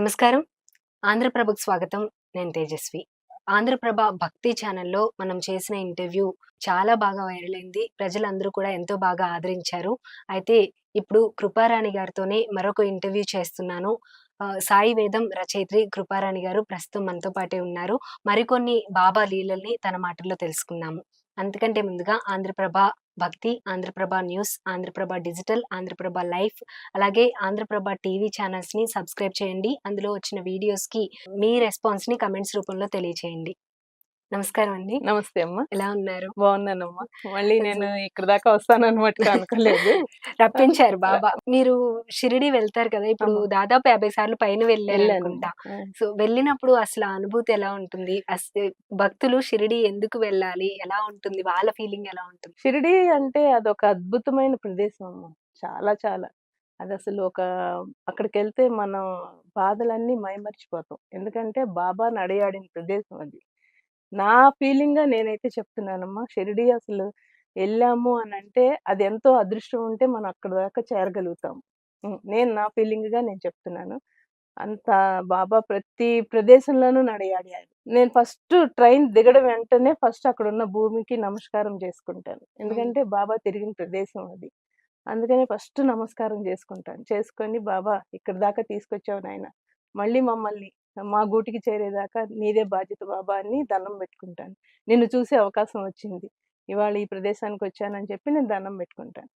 నమస్కారం. ఆంధ్రప్రభకు స్వాగతం. నేను తేజస్వి. ఆంధ్రప్రభ భక్తి ఛానల్లో మనం చేసిన ఇంటర్వ్యూ చాలా బాగా వైరల్ అయింది. ప్రజలందరూ కూడా ఎంతో బాగా ఆదరించారు. అయితే ఇప్పుడు కృపారాణి గారితోనే మరొక ఇంటర్వ్యూ చేస్తున్నాను. సాయి వేదం రచయిత్రి కృపారాణి గారు ప్రస్తుతం మనతో పాటే ఉన్నారు. మరికొన్ని బాబా లీలల్ని తన మాటల్లో తెలుసుకున్నాము అంతకంటే ముందుగా Andhra Prabha Bhakti Andhra Prabha news Andhra Prabha digital Andhra Prabha life. అలాగే ఆంధ్రప్రభ టీవీ ఛానల్స్ని సబ్స్క్రైబ్ చేయండి. అందులో వచ్చిన వీడియోస్కి మీ రెస్పాన్స్ని కమెంట్స్ రూపంలో తెలియచేయండి. నమస్కారం అండి. నమస్తే అమ్మా. ఎలా ఉన్నారు? బాగున్నానమ్మా. మళ్ళీ నేను ఇక్కడ దాకా వస్తాను అనమాట అనుకోలేదు. రప్పించారు బాబా. మీరు షిరిడి వెళ్తారు కదా ఇప్పుడు. దాదాపు యాభై సార్లు పైన అనుకుంటా. సో వెళ్ళినప్పుడు అసలు ఆ అనుభూతి ఎలా ఉంటుంది? అసలు భక్తులు షిరిడి ఎందుకు వెళ్ళాలి? ఎలా ఉంటుంది? వాళ్ళ ఫీలింగ్ ఎలా ఉంటుంది? షిరిడి అంటే అదొక అద్భుతమైన ప్రదేశం అమ్మా. చాలా చాలా. అది అసలు ఒక అక్కడికి వెళ్తే మనం బాధలన్నీ మైమర్చిపోతాం. ఎందుకంటే బాబా నడయాడిన ప్రదేశం అది. నా ఫీలింగ్గా నేనైతే చెప్తున్నానమ్మా. షిరిడి అసలు వెళ్ళాము అని అంటే అది ఎంతో అదృష్టం ఉంటే మనం అక్కడ దాకా చేరగలుగుతాం. నేను నా ఫీలింగ్గా నేను చెప్తున్నాను. అంత బాబా ప్రతి ప్రదేశంలోనూ నడయాడారు నేను ఫస్ట్ ట్రైన్ దిగడం వెంటనే ఫస్ట్ అక్కడ ఉన్న భూమికి నమస్కారం చేసుకుంటాను. ఎందుకంటే బాబా తిరిగిన ప్రదేశం అది. అందుకని ఫస్ట్ నమస్కారం చేసుకుంటాను. చేసుకొని బాబా ఇక్కడ దాకా తీసుకొచ్చావు నాయన. మళ్ళీ మమ్మల్ని మా గూటికి చేరేదాకా నీదే బాధ్యత బాబా అని దండం పెట్టుకుంటాను. నిన్ను చూసే అవకాశం వచ్చింది. ఇవాళ ఈ ప్రదేశానికి వచ్చానని చెప్పి నేను దండం పెట్టుకుంటాను.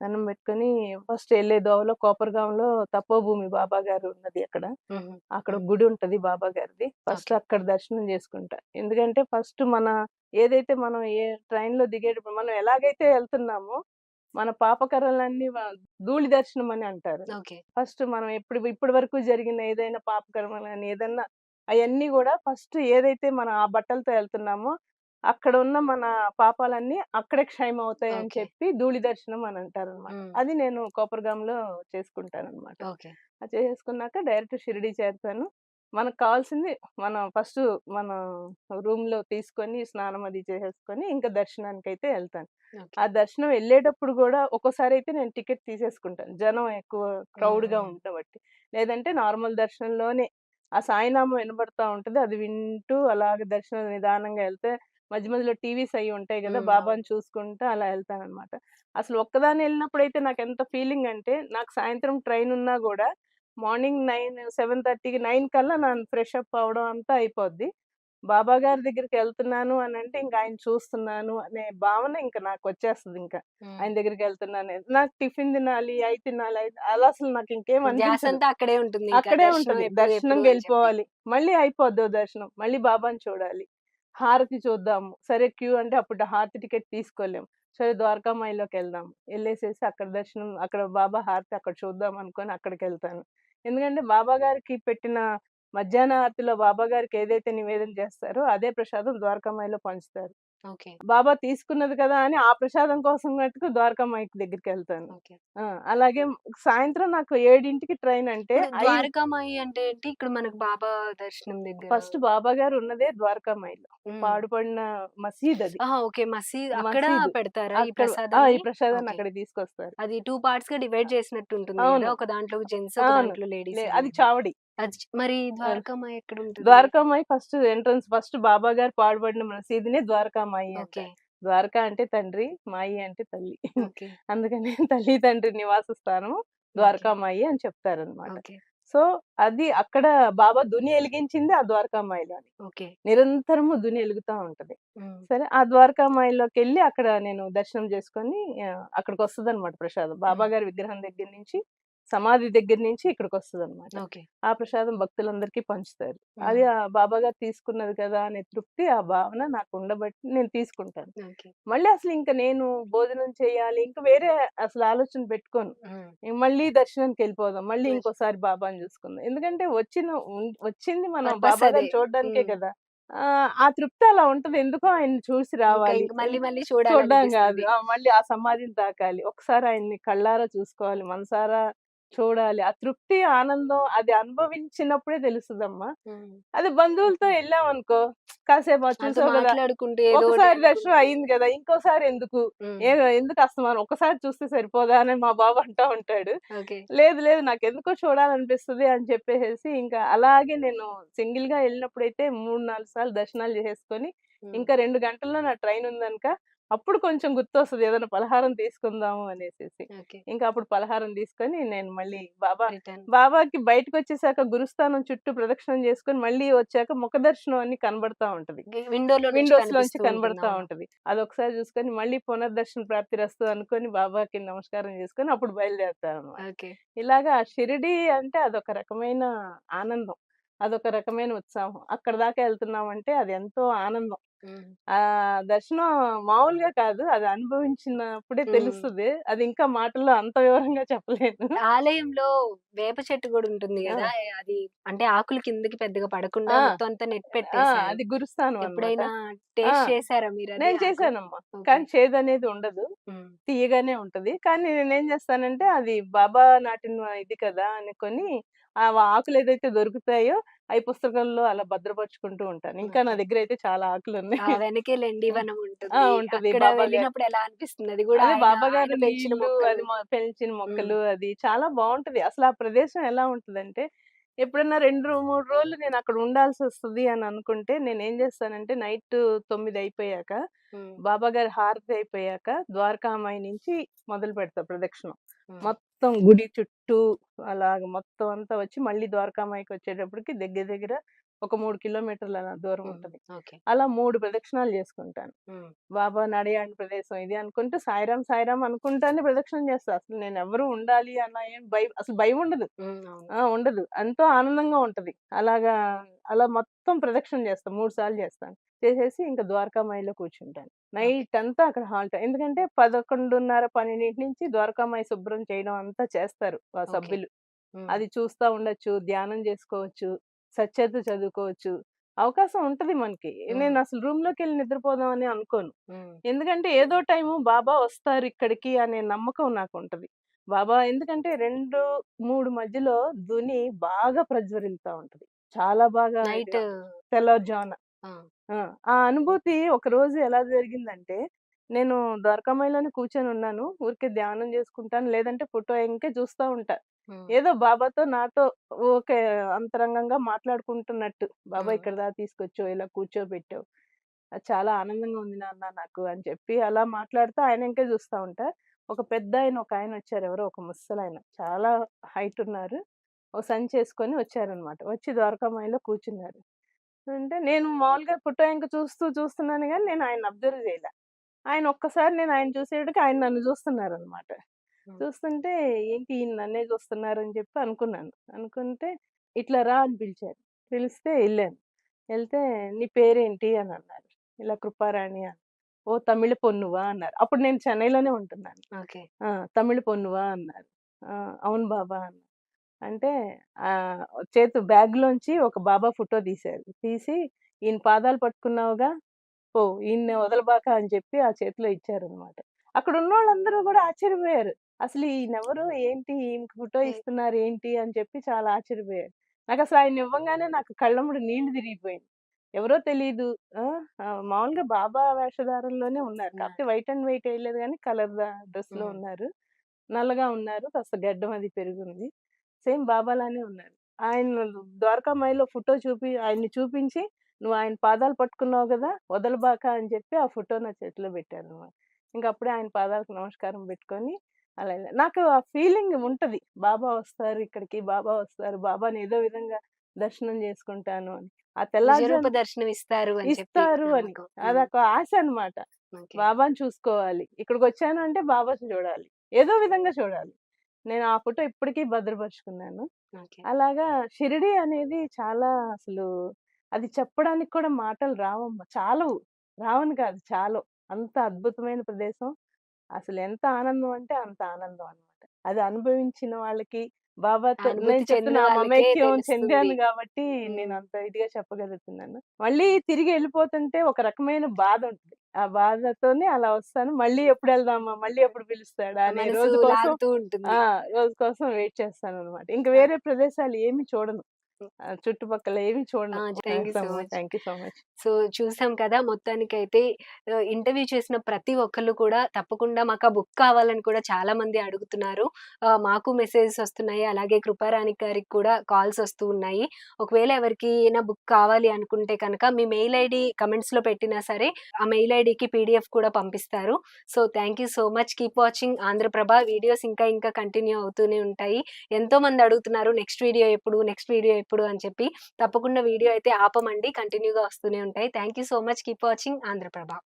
దండం పెట్టుకొని ఫస్ట్ వెళ్ళే దోవలో కోపర్గాంలో తపోభూమి బాబా గారు ఉన్నది అక్కడ. అక్కడ గుడి ఉంటది బాబా గారిది. ఫస్ట్. అక్కడ దర్శనం చేసుకుంటా. ఎందుకంటే ఫస్ట్ మన ఏదైతే మనం ఏ ట్రైన్లో దిగేటప్పుడు మనం ఎలాగైతే వెళ్తున్నామో మన పాపకర్రలన్నీ వా- ధూళి దర్శనం అని అంటారు. ఫస్ట్ మనం ఎప్పుడు ఇప్పటి వరకు జరిగిన ఏదైనా పాపకర్మలు కానీ ఏదన్నా అవన్నీ కూడా ఫస్ట్ ఏదైతే మనం ఆ బట్టలతో వెళ్తున్నామో అక్కడ ఉన్న మన పాపాలన్నీ అక్కడే క్షయం అవుతాయి అని. చెప్పి ధూళి దర్శనం అని అంటారు అనమాట అది నేను కోపర్గాంలో చేసుకుంటాను అనమాట చేసుకున్నాక డైరెక్ట్ షిరిడి చేరుతాను. మనకు కావాల్సింది మనం ఫస్ట్ మన రూమ్లో తీసుకొని స్నానం అది చేసేసుకొని ఇంకా దర్శనానికి అయితే వెళ్తాను ఆ దర్శనం వెళ్ళేటప్పుడు కూడా ఒక్కోసారి అయితే నేను టికెట్ తీసేసుకుంటాను. జనం ఎక్కువ క్రౌడ్గా మ్మ్. ఉండబట్టి లేదంటే నార్మల్ దర్శనంలోనే ఆ సాయినామం వినబడతా ఉంటది. అది వింటూ అలాగే దర్శనం నిదానంగా వెళ్తే మధ్య మధ్యలో టీవీస్ అయి ఉంటాయి కదా బాబాని చూసుకుంటూ అలా వెళ్తాను అనమాట అసలు ఒక్కదాని వెళ్ళినప్పుడు అయితే నాకు ఎంత ఫీలింగ్ అంటే నాకు సాయంత్రం ట్రైన్ ఉన్నా కూడా మార్నింగ్ నైన్ సెవెన్ థర్టీకి నైన్ కల్లా నన్ను ఫ్రెష్ అప్ అవడం అంతా అయిపోద్ది. బాబా గారి దగ్గరికి వెళ్తున్నాను అని అంటే ఇంకా ఆయన చూస్తున్నాను అనే భావన ఇంకా నాకు వచ్చేస్తుంది ఇంకా. ఆయన దగ్గరికి వెళ్తున్నాను. నాకు టిఫిన్ తినాలి అవి తినాలి అయి- అలా అసలు నాకు ఇంకేం అక్కడే ఉంటుంది అక్కడే దర్శనం ఉంటుంది. చెప్పి. వెళ్ళిపోవాలి. మళ్ళీ అయిపోద్ది దర్శనం. మళ్ళీ బాబాని చూడాలి. హారతి చూద్దాము. సరే క్యూ అంటే అప్పుడు హారతి టికెట్ తీసుకోలేము. సరే ద్వారకామాయిలోకి వెళ్దాం వెళ్ళేసేసి అక్కడ దర్శనం అక్కడ బాబా హారతి అక్కడ చూద్దాం అనుకొని అక్కడికి వెళ్తాను ఎందుకంటే బాబా గారికి పెట్టిన మధ్యాహ్న హారతిలో బాబా గారికి ఏదైతే నివేదన చేస్తారో అదే ప్రసాదం ద్వారకామాయిలో పంచుతారు. బాబా తీసుకున్నది కదా అని ఆ ప్రసాదం కోసం మటుకు ద్వారకామాయికి దగ్గరికి వెళ్తాను అలాగే సాయంత్రం నాకు ఏడింటికి ట్రైన్ అంటే ద్వారకామాయి అంటే ఏంటి? ఇక్కడ మనకు బాబా దర్శనం దగ్గర ఫస్ట్ బాబా గారు ఉన్నదే ద్వారకామాయిలో మ్మ్. పాడుపడిన మసీద్ అది. ఓకే. మసీద్ అక్కడ. పెడతారా ఈ ప్రసాదాన్ని. అక్కడ తీసుకొస్తారు. అది టూ పార్ట్స్గా డివైడ్ చేసినట్టు ఉంటుంది ఒక దాంట్లో జెంట్స్. దాంట్లో లేడీస్ అది చావడి. మరి ద్వారకామాయి ఎక్కడ ఉంటుంది Dwarkamai first entrance first Baba గారు పాడుపడిన మసీదునే ద్వారకామాయి ఓకే. ద్వారకా అంటే తండ్రి మాయి అంటే తల్లి. అందుకని తల్లి తండ్రి నివాస స్థానము ద్వారకామాయి అని చెప్తారు అనమాట సో అది అక్కడ బాబా దుని వెలిగించింది ఆ ద్వారకామాయిలోని. ఓకే. నిరంతరము దుని వెలుగుతా ఉంటది. సరే ఆ ద్వారకామాయిలోకి వెళ్ళి అక్కడ నేను దర్శనం చేసుకొని అక్కడికి వస్తుంది అనమాట ప్రసాదం. బాబా గారి విగ్రహం దగ్గర నుంచి సమాధి దగ్గర నుంచి ఇక్కడికి వస్తుంది అనమాట ఆ ప్రసాదం భక్తులందరికీ పంచుతారు. అది ఆ బాబా గారు తీసుకున్నది కదా అనే తృప్తి ఆ భావన నాకు ఉండబట్టి నేను తీసుకుంటాను. మళ్ళీ అసలు ఇంకా నేను భోజనం చేయాలి ఇంకా వేరే అసలు ఆలోచన పెట్టుకోను. మళ్ళీ దర్శనానికి వెళ్ళిపోదాం మళ్ళీ. ఇంకోసారి బాబాని చూసుకుందాం. ఎందుకంటే వచ్చిన వచ్చింది మనం బాబా గారిని. చూడడానికే. కదా. ఆ, తృప్తి అలా ఉంటది. ఎందుకో ఆయన చూసి రావాలి. మళ్ళీ మళ్ళీ చూడడం కాదు మళ్ళీ ఆ సమాధిని తాకాలి. ఒకసారి ఆయన్ని కళ్ళారా చూసుకోవాలి మనసారా చూడాలి. ఆ తృప్తి, ఆనందం అది అనుభవించినప్పుడే తెలుస్తదమ్మా. అది బంధువులతో కాసేపు చూసావు! మాట్లాడుకుంటూ ఏదో ఒకటి ఒకసారి దర్శనం అయింది గదా! ఇంకోసారి ఎందుకు? ఎందుకు అస్తమానం ఒక్కసారి చూస్తే సరిపోదా అని మా బాబు అంటా ఉంటాడు. లేదు లేదు నాకెందుకో చూడాలనిపిస్తది అని చెప్పేసేసి ఇంకా అలాగే నేను సింగిల్‌గా ఎళ్ళినప్పుడైతే 3, 4 సార్లు దర్శనాలు చేసేసుకొని. ఇంకా 2 గంటల్లో నా ట్రైన్ ఉందనుక అప్పుడు కొంచెం గుర్తొస్తది ఏదైనా పలహారం తీసుకుందాము అనేసేసి. ఓకే. ఇంకా అప్పుడు పలహారం తీసుకొని నేను మళ్ళీ బాబా. బాబాకి బయటకొచ్చేసాక గురుస్థానం చుట్టూ ప్రదక్షిణం చేసుకొని మళ్ళీ వచ్చాక ముఖ దర్శనం అని కనబడతా ఉంటది. వి విండోలో నుంచి విండోస్‌లోంచి కనిపిస్తూ ఉంటుంది. కనబడతా. ఉంటది. అదొకసారి చూసుకొని మళ్ళీ పునర్దర్శన ప్రాప్తిరస్తు అనుకోని బాబాకి నమస్కారం చేసుకొని అప్పుడు బయలుదేరుతానన్నమాట. ఓకే. ఇలాగా షిరిడీ అంటే అదొక రకమైన ఆనందం. అదొక రకమైన ఉత్సాహం. అక్కడి దాకా ఎళ్తున్నామంటే అది ఎంతో ఆనందం. ఆహ్, దర్శనం మామూలుగా కాదు. అది అనుభవించినప్పుడే. తెలుస్తది. అది ఇంకా మాటల్లో అంత వివరంగా చెప్పలేను. ఆలయంలో వేప చెట్టు గూడా ఉంటుంది ఆ! గదా! అది అంటే ఆకులు కిందకి పెద్దగా పడకుండా ఆ! అంతా నెట్ ఆ! అది అన్నమాట. ఎప్పుడైనా ఆ! టేస్ట్ చేసారా మీరది నేను? చేశానమ్మా. కానీ చేదనేది ఉండదు. హ్మ్. తియ్యగానే ఉంటది. కానీ నేనేం చేస్తానంటే అది బాబా నాటిన ఇది కదా! అనుకోని ఆ ఆకులు ఏదైతే దొరుకుతాయో అయి పుస్తకంలో అలా భద్రపరుచుకుంటూ ఉంటాను. ఇంకా నా ఓకే. దగ్గరైతే చాలా ఆకులున్నాయి. ఆ వెనకే లెండి! వనం! ఉంటుంది. వెళ్ళినప్పుడు ఎలా అనిపిస్తుంది? అది ఆయన బాబా గారు పెంచిన అది పెంచిన. మొక్కలు అది చాలా బావుంటది. అసలు ఆ ప్రదేశం ఎలా ఉంటదంటే ఎప్పుడన్నా 2, 3 రోజులు నేను అక్కడ ఉండాల్సొస్తది అని అనుకుంటే నేనేం చేస్తానంటే నైట్ 9 అయిపోయాక. బాబా గారి హారతి అయిపోయాక ద్వారకామాయి నుంచి మొదలు పెడతా ప్రదక్షిణం. మొత్తం గుడి చుట్టూ అలాగ మొత్తం అంతా వచ్చి మళ్ళీ ద్వారకామాయికి వచ్చేటప్పటికి దగ్గర దగ్గర ఒక 3 కిలోమీటర్ల దూరం. ఉంటది. అలా 3 ప్రదక్షిణాలు చేసుకుంటాను. బాబా నడియాడిన ప్రదేశం ఇది అనుకుంటూ సాయిరాం సాయిరాం అనుకుంటానే ప్రదక్షిణం చేస్తా. అసలు నేనెవరు ఉండాలి అన్న ఏం భయం అసలు. అవును. ఆ! ఉండదు. ఎంతో ఆనందంగా ఉంటది. అలాగా అలా మొత్తం ప్రదక్షిణ చేస్తా. 3 సార్లు చేస్తాను. చేసేసి ఇంక ద్వారకామాయిలో కూర్చుంటాను. నైట్ అంతా అక్కడ హాల్ట్. ఎందుకంటే 11:30, 12 నుంచి ద్వారకామాయి శుభ్రం చేయడం అంతా చేస్తారు ఆ. సభ్యులు. అది చూస్తా ఉండొచ్చు, ధ్యానం చేసుకోవచ్చు, సచ్చరిత చదువుకోవచ్చు. అవకాశం ఉంటది మనకి. హ్మ్. నేనసలు రూమ్‌లోకెళ్ళి నిద్రపోదాం అని అనుకోను. ఎందుకంటే ఏదో టైము బాబా వస్తారు ఇక్కడికి అనే నమ్మకం నాకుంటది. బాబా ఎందుకంటే 2, 3 మధ్యలో ధ్వని బాగా ప్రజ్వరిల్లుతా ఉంటది. చాలా బాగా ఉంటది. తెల్లవారుజామున. ఆ! అనుభూతి ఒకరోజు ఎలా జరిగిందంటే, నేను ద్వారకామాయిలోనే కూర్చొనున్నాను. ఊరికే ధ్యానం చేసుకుంటాను. లేదంటే ఫోటో ఇంకే చూస్తా ఉంటా. ఏదో బాబాతో నాతో ఊకే అంతరంగంగా మాట్లాడుకుంటున్నట్టు. బాబా. ఇక్కడి దాకా తీసుకొచ్చావు, ఇలా కూర్చోబెట్టావు. అది చాలా ఆనందంగా ఉంది నాన్న నాకు అని చెప్పి అలా మాట్లాడుతూ ఆయన ఎంకే చూస్తా ఉంటా. ఒక పెద్దాయన ఒకాయన వచ్చారు. ఎవరో ఒక ముసలాయన. చాలా హైట్ ఉన్నారు. ఒక సంచేసుకొని వచ్చారనమాట. వచ్చి ద్వారకామాయిలో కూర్చున్నారు. అంటే నేను మామూలుగా ఇంక చూస్తూ చూస్తున్నాను గానీ నేను ఆయన్ని అబ్జర్వ్ చేయలే. ఆయన ఒక్కసారి నేను ఆయన చూసేటప్పటికి ఆయన నన్ను చూస్తున్నారనమాట. హ్మ్. చూస్తుంటే ఏంటి ఈయన నన్నే చూస్తున్నారని చెప్పి అనుకున్నాను. అనుకుంటే ఇట్లా రా అని పిలిచారు. పిలిస్తే ఎళ్ళాను. ఎళ్తే నీ పేరేంటి అని అన్నారు. ఇలా కృపారాణి అని. ఓహ్! తమిళ పొన్నువా అన్నారు. అప్పుడు నేను చెన్నైలోనే ఉంటున్నాను. ఓకే. ఆ! తమిళ పొన్నువా అన్నారు. ఆ! అవును బాబా అన్నా. అంటే చేతు బ్యాగ్‌లోంచి ఒక బాబా ఫోటో తీశారు. తీసి ఈయన పాదాలు పట్టుకున్నావుగా పో ఈయన్ని వదలబాక అని చెప్పి ఆ చేతిలో ఇచ్చారనమాట. అక్కడున్నోళ్ళందరూ గూడా ఆశ్చర్యపోయారు. అసలు ఈయనెవరు? ఏంటి? ఈయనకి ఫోటో ఇస్తున్నారు ఏంటి? అని చెప్పి చాలా ఆశ్చర్యపోయారు. నాకసలు ఆయన్నివ్వంగానే నాకు కళ్ళమ్మట నీళ్ళు తిరిగిపోయింది. ఎవరో! ఆహ్, మామూలుగా బాబా వేషధారణలోనే ఉన్నారు. కాకపోతే వైట్ అండ్ వైట్ ఎయలేదు గానీ కలర్ ద డ్రెస్‌లో హ్మ్. ఉన్నారు. నల్లగా ఉన్నారు. కాస్త గడ్డం అది పెరిగుంది. సేమ్ బాబాలానే ఉన్నారు. ఆయన ద్వారకామాయిలో ఫోటో చూపి ఆయన్ని చూపించి, "నువ్వు ఆయన పాదాలు పట్టుకున్నావు గదా! వదలబాక" అని చెప్పి ఆ ఫోటో నా చేతిలో పెట్టారనమాట. ఇంకప్పుడే ఆయన పాదాలకు నమస్కారం పెట్టుకొని అలా. నాకు ఆ ఫీలింగ్ ఉంటది. బాబా వస్తారు ఇక్కడికి, బాబా వస్తారు. బాబాని ఏదో విధంగా దర్శనం చేసుకుంటాను అని. ఆ తెల్లారుజామున దర్శనం ఇస్తారు ఇస్తారు అని. అదొక ఆశ అన్నమాట. ఓకే. బాబాని చూసుకోవాలి. ఇక్కడికొచ్చాను అంటే బాబాని చూడాలి. ఏదో విధంగా చూడాలి. నేను ఆ ఫోటో ఇప్పటికి భద్రపరుచుకున్నాను. అలాగా షిరిడీ అనేది చాలా అసలు అది చెప్పడానికి కూడా మాటలు రావమ్మా. చాలవు. రావని కాదు చాలవు. అంత అద్భుతమైన ప్రదేశం. అసలు ఎంత ఆనందం అంటే అంత ఆనందం అన్నమాట. అది అనుభవించిన వాళ్ళకి, బాబాతో నేను చెందిన చెప్తున్నా వాళ్ళకే మమేక్యం తెలుస్తుంది. చెందాను కాబట్టి. నేను అంత ఇదిగా చెప్పగలుగుతున్నాను. మళ్ళీ తిరిగి వెళ్ళిపోతుంటే ఒక రకమైన బాధ ఉంటుంది. ఆ బాధతోనే అలా వస్తాను. మళ్ళీ ఎప్పుడు వెళ్దామా? మళ్ళీ ఎప్పుడు పిలుస్తాడా? అనే రోజు కోసం! రోజు కోసం వెయిట్ చేస్తాననమాట. ఇంక వేరే ప్రదేశాలు ఏమి చూడను. చుట్టుపక్కల ఏమి you so much. So much. So చూసాం కదా! మొత్తానికైతే ఆహ్, ఇంటర్వ్యూ చేసిన ప్రతి ఒక్కళ్ళు కూడా తప్పకుండా మాకు ఆ బుక్ కావాలని కూడా చాలా మంది అడుగుతున్నారు. మాకు మెసేజెస్ వస్తున్నాయి. అలాగే కృపారాణి గారికి కూడా కాల్స్ వస్తూ ఉన్నాయి. ఒకవేళ ఎవరికైనా బుక్ కావాలి అనుకుంటే కనుక మీ మెయిల్ ఐడీ కమెంట్స్‌లో పెట్టినా సరే ఆ మెయిల్ ఐడీకి పీడీఎఫ్ కూడా పంపిస్తారు. So thank you so much. Keep watching Andhra Prabha. Videos ఇంకా ఇంకా కంటిన్యూ అవుతూనే ఉంటాయి. ఎంతోమంది అడుగుతున్నారు నెక్స్ట్ వీడియో ఎప్పుడు? నెక్స్ట్ వీడియో ఎప్పుడు? అని చెప్పి. తప్పకుండా వీడియో అయితే ఆపమండి. కంటిన్యూగా వస్తూనే ఉంటాయి. Thank you so much. Keep watching Andhra Prabha.